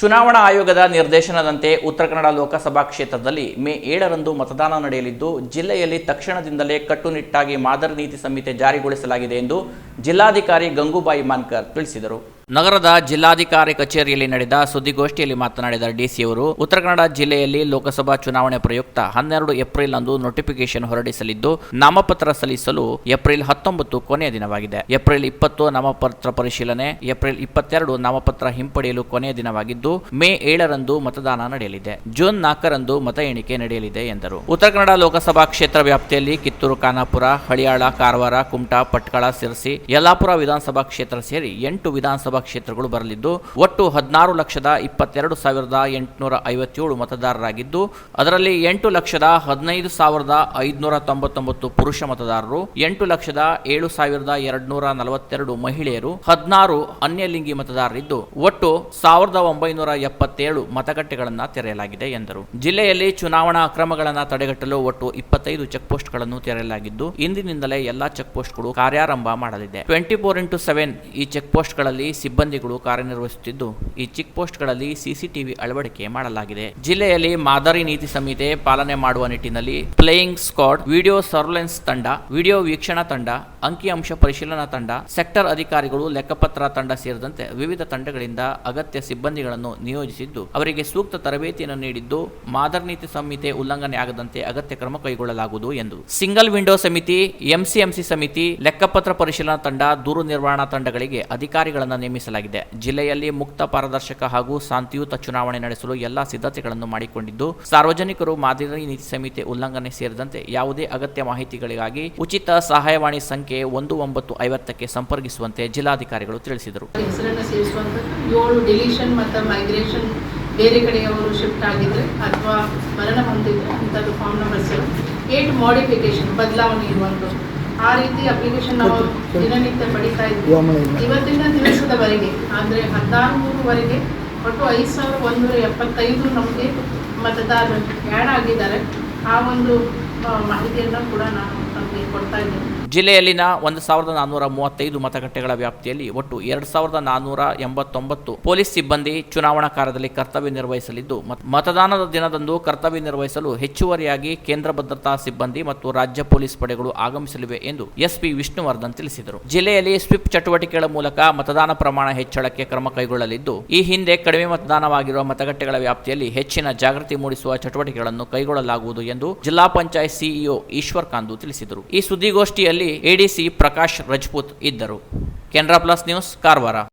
ಚುನಾವಣಾ ಆಯೋಗದ ನಿರ್ದೇಶನದಂತೆ ಉತ್ತರ ಕನ್ನಡ ಲೋಕಸಭಾ ಕ್ಷೇತ್ರದಲ್ಲಿ ಮೇ ಏಳರಂದು ಮತದಾನ ನಡೆಯಲಿದ್ದು, ಜಿಲ್ಲೆಯಲ್ಲಿ ತಕ್ಷಣದಿಂದಲೇ ಕಟ್ಟುನಿಟ್ಟಾಗಿ ಮಾದರಿ ನೀತಿ ಸಂಹಿತೆ ಜಾರಿಗೊಳಿಸಲಾಗಿದೆ ಎಂದು ಜಿಲ್ಲಾಧಿಕಾರಿ ಗಂಗೂಬಾಯಿ ಮಾನ್ಕರ್ ತಿಳಿಸಿದರು. ನಗರದ ಜಿಲ್ಲಾಧಿಕಾರಿ ಕಚೇರಿಯಲ್ಲಿ ನಡೆದ ಸುದ್ದಿಗೋಷ್ಠಿಯಲ್ಲಿ ಮಾತನಾಡಿದ ಡಿಸಿಯವರು, ಉತ್ತರ ಕನ್ನಡ ಜಿಲ್ಲೆಯಲ್ಲಿ ಲೋಕಸಭಾ ಚುನಾವಣೆ ಪ್ರಯುಕ್ತ ಹನ್ನೆರಡು ಏಪ್ರಿಲ್ ಅಂದು ನೋಟಿಫಿಕೇಶನ್ ಹೊರಡಿಸಲಿದ್ದು, ನಾಮಪತ್ರ ಸಲ್ಲಿಸಲು ಏಪ್ರಿಲ್ ಹತ್ತೊಂಬತ್ತು ಕೊನೆಯ ದಿನವಾಗಿದೆ. ಏಪ್ರಿಲ್ ಇಪ್ಪತ್ತು ನಾಮಪತ್ರ ಪರಿಶೀಲನೆ, ಏಪ್ರಿಲ್ ಇಪ್ಪತ್ತೆರಡು ನಾಮಪತ್ರ ಹಿಂಪಡೆಯಲು ಕೊನೆಯ ದಿನವಾಗಿದ್ದು, ಮೇ ಏಳರಂದು ಮತದಾನ ನಡೆಯಲಿದೆ. ಜೂನ್ ನಾಲ್ಕರಂದು ಮತ ಎಣಿಕೆ ನಡೆಯಲಿದೆ ಎಂದರು. ಉತ್ತರ ಕನ್ನಡ ಲೋಕಸಭಾ ಕ್ಷೇತ್ರ ವ್ಯಾಪ್ತಿಯಲ್ಲಿ ಕಿತ್ತೂರು, ಖಾನಾಪುರ, ಹಳಿಯಾಳ, ಕಾರವಾರ, ಕುಮಟಾ, ಪಟ್ಕಳ ಸಿರಸಿ ಯಲ್ಲಾಪುರ ವಿಧಾನಸಭಾ ಕ್ಷೇತ್ರ ಸೇರಿ ಎಂಟು ವಿಧಾನಸಭಾ ಕ್ಷೇತ್ರಗಳು ಬರಲಿದ್ದು, ಒಟ್ಟು ಹದಿನಾರು ಲಕ್ಷದ ಇಪ್ಪತ್ತೆರಡು ಸಾವಿರದ ಎಂಟುನೂರ ಐವತ್ತೇಳು ಮತದಾರರಾಗಿದ್ದು, ಅದರಲ್ಲಿ ಎಂಟು ಲಕ್ಷದ ಹದಿನೈದು ಸಾವಿರದ ಐದುನೂರ ತೊಂಬತ್ತೊಂಬತ್ತು ಪುರುಷ ಮತದಾರರು, ಎಂಟು ಲಕ್ಷದ ಏಳು ಸಾವಿರದ ಎರಡುನೂರ ನಲವತ್ತೆರಡು ಮಹಿಳೆಯರು, ಹದಿನಾರು ಅನ್ಯಲಿಂಗಿ ಮತದಾರರಿದ್ದು, ಒಟ್ಟು ಸಾವಿರದ ಒಂಬೈನೂರ ಎಪ್ಪತ್ತೇಳು ಮತಗಟ್ಟೆಗಳನ್ನು ತೆರೆಯಲಾಗಿದೆ ಎಂದರು. ಜಿಲ್ಲೆಯಲ್ಲಿ ಚುನಾವಣಾ ಅಕ್ರಮಗಳನ್ನು ತಡೆಗಟ್ಟಲು ಒಟ್ಟು ಇಪ್ಪತ್ತೈದು ಚೆಕ್ ಪೋಸ್ಟ್ಗಳನ್ನು ತೆರೆಯಲಾಗಿದ್ದು, ಇಂದಿನಿಂದಲೇ ಎಲ್ಲಾ ಚೆಕ್ ಪೋಸ್ಟ್ಗಳು ಕಾರ್ಯಾರಂಭ ಮಾಡಲಿದೆ. ಟ್ವೆಂಟಿ ಫೋರ್ ಇಂಟು ಸೆವೆನ್ ಈ ಚೆಕ್ ಪೋಸ್ಟ್ಗಳಲ್ಲಿ ಸಿಬ್ಬಂದಿಗಳು ಕಾರ್ಯನಿರ್ವಹಿಸುತ್ತಿದ್ದು, ಈ ಚೆಕ್ ಪೋಸ್ಟ್ಗಳಲ್ಲಿ ಸಿಸಿಟಿವಿ ಅಳವಡಿಕೆ ಮಾಡಲಾಗಿದೆ. ಜಿಲ್ಲೆಯಲ್ಲಿ ಮಾದರಿ ನೀತಿ ಸಂಹಿತೆ ಪಾಲನೆ ಮಾಡುವ ನಿಟ್ಟಿನಲ್ಲಿ ಪ್ಲೇಯಿಂಗ್ ಸ್ಕ್ವಾಡ್, ವಿಡಿಯೋ ಸರ್ವೆಲೆನ್ಸ್ ತಂಡ, ವಿಡಿಯೋ ವೀಕ್ಷಣಾ ತಂಡ ಅಂಕಿಅಂಶ ಪರಿಶೀಲನಾ ತಂಡ, ಸೆಕ್ಟರ್ ಅಧಿಕಾರಿಗಳು, ಲೆಕ್ಕಪತ್ರ ತಂಡ ಸೇರಿದಂತೆ ವಿವಿಧ ತಂಡಗಳಿಂದ ಅಗತ್ಯ ಸಿಬ್ಬಂದಿಗಳನ್ನು ನಿಯೋಜಿಸಿದ್ದು, ಅವರಿಗೆ ಸೂಕ್ತ ತರಬೇತಿಯನ್ನು ನೀಡಿದ್ದು, ಮಾದರಿ ನೀತಿ ಸಂಹಿತೆ ಉಲ್ಲಂಘನೆ ಆಗದಂತೆ ಅಗತ್ಯ ಕ್ರಮ ಕೈಗೊಳ್ಳಲಾಗುವುದು ಎಂದು. ಸಿಂಗಲ್ ವಿಂಡೋ ಸಮಿತಿ, ಎಂಸಿಎಂಸಿ ಸಮಿತಿ, ಲೆಕ್ಕಪತ್ರ ಪರಿಶೀಲನಾ ತಂಡ, ದೂರು ನಿರ್ವಹಣಾ ತಂಡಗಳಿಗೆ ಅಧಿಕಾರಿಗಳನ್ನು ನೇಮಿಸಲಾಗಿದೆ. ಜಿಲ್ಲೆಯಲ್ಲಿ ಮುಕ್ತ ಪಾರದರ್ಶಕ ಹಾಗೂ ಶಾಂತಿಯುತ ಚುನಾವಣೆ ನಡೆಸಲು ಎಲ್ಲಾ ಸಿದ್ಧತೆಗಳನ್ನು ಮಾಡಿಕೊಂಡಿದ್ದು, ಸಾರ್ವಜನಿಕರು ಮಾದರಿ ನೀತಿ ಸಮಿತಿ ಉಲ್ಲಂಘನೆ ಸೇರಿದಂತೆ ಯಾವುದೇ ಅಗತ್ಯ ಮಾಹಿತಿಗಳಿಗಾಗಿ ಉಚಿತ ಸಹಾಯವಾಣಿ ಸಂಖ್ಯೆ ಒಂದು ಒಂಬತ್ತು ಐವತ್ತಕ್ಕೆ ಸಂಪರ್ಕಿಸುವಂತೆ ಜಿಲ್ಲಾಧಿಕಾರಿಗಳು ತಿಳಿಸಿದರು. ಏಳು ಡಿಲೀಷನ್ ಮತ್ತು ಮೈಗ್ರೇಷನ್ ಬೇರೆ ಕಡೆಯವರು ಶಿಫ್ಟ್ ಆಗಿದ್ರೆ ಅಥವಾ ಮರಣ ಹೊಂದಿದ್ರೆ ಅಂಥದ್ದು form number seven eight modification ಬದಲಾವಣೆ ಇರುವಂಥದ್ದು. ಆ ರೀತಿ ಅಪ್ಲಿಕೇಶನ್ ನಾವು ದಿನನಿತ್ಯ ಪಡಿತಾ ಇದ್ವಿ. ಇವತ್ತಿನ ದಿವಸದವರೆಗೆ ಅಂದರೆ ಹದಿನಾರು ಮೂರುವರೆಗೆ ಒಟ್ಟು ಐದು ಸಾವಿರದ ಒಂದೂರ ಎಪ್ಪತ್ತೈದು ನಮಗೆ ಮತದಾರರು ಆ್ಯಡ್ ಆಗಿದ್ದಾರೆ. ಆ ಒಂದು ಮಾಹಿತಿಯನ್ನು ಕೂಡ ನಾನು ನಮಗೆ ಕೊಡ್ತಾ ಇದ್ದೇನೆ. ಜಿಲ್ಲೆಯಲ್ಲಿನ ಒಂದು ಸಾವಿರದ ನಾನ್ನೂರ ಮೂವತ್ತೈದು ಮತಗಟ್ಟೆಗಳ ವ್ಯಾಪ್ತಿಯಲ್ಲಿ ಒಟ್ಟು ಎರಡು ಸಾವಿರದ ನಾನ್ನೂರ ಎಂಬತ್ತೊಂಬತ್ತು ಪೊಲೀಸ್ ಸಿಬ್ಬಂದಿ ಚುನಾವಣಾ ಕಾರ್ಯದಲ್ಲಿ ಕರ್ತವ್ಯ ನಿರ್ವಹಿಸಲಿದ್ದು, ಮತ್- ಮತದಾನದ ದಿನದಂದು ಕರ್ತವ್ಯ ನಿರ್ವಹಿಸಲು ಹೆಚ್ಚುವರಿಯಾಗಿ ಕೇಂದ್ರ ಭದ್ರತಾ ಸಿಬ್ಬಂದಿ ಮತ್ತು ರಾಜ್ಯ ಪೊಲೀಸ್ ಪಡೆಗಳು ಆಗಮಿಸಲಿವೆ ಎಂದು ಎಸ್ಪಿ ವಿಷ್ಣುವರ್ಧನ್ ತಿಳಿಸಿದರು. ಜಿಲ್ಲೆಯಲ್ಲಿ ಸ್ವಿಪ್ ಚಟುವಟಿಕೆಗಳ ಮೂಲಕ ಮತದಾನ ಪ್ರಮಾಣ ಹೆಚ್ಚಳಕ್ಕೆ ಕ್ರಮ ಕೈಗೊಳ್ಳಲಿದ್ದು, ಈ ಹಿಂದೆ ಕಡಿಮೆ ಮತದಾನವಾಗಿರುವ ಮತಗಟ್ಟೆಗಳ ವ್ಯಾಪ್ತಿಯಲ್ಲಿ ಹೆಚ್ಚಿನ ಜಾಗೃತಿ ಮೂಡಿಸುವ ಚಟುವಟಿಕೆಗಳನ್ನು ಕೈಗೊಳ್ಳಲಾಗುವುದು ಎಂದು ಜಿಲ್ಲಾ ಪಂಚಾಯತ್ ಸಿಇಒ ಈಶ್ವರ್ ಕಾಂದು ತಿಳಿಸಿದರು. ಈ ಸುದ್ದಿಗೋಷ್ಠಿಯಲ್ಲಿ ಎಡಿಸಿ ಪ್ರಕಾಶ್ ರಜಪೂತ್ ಇದ್ದರು. Canara Plus News Karwar.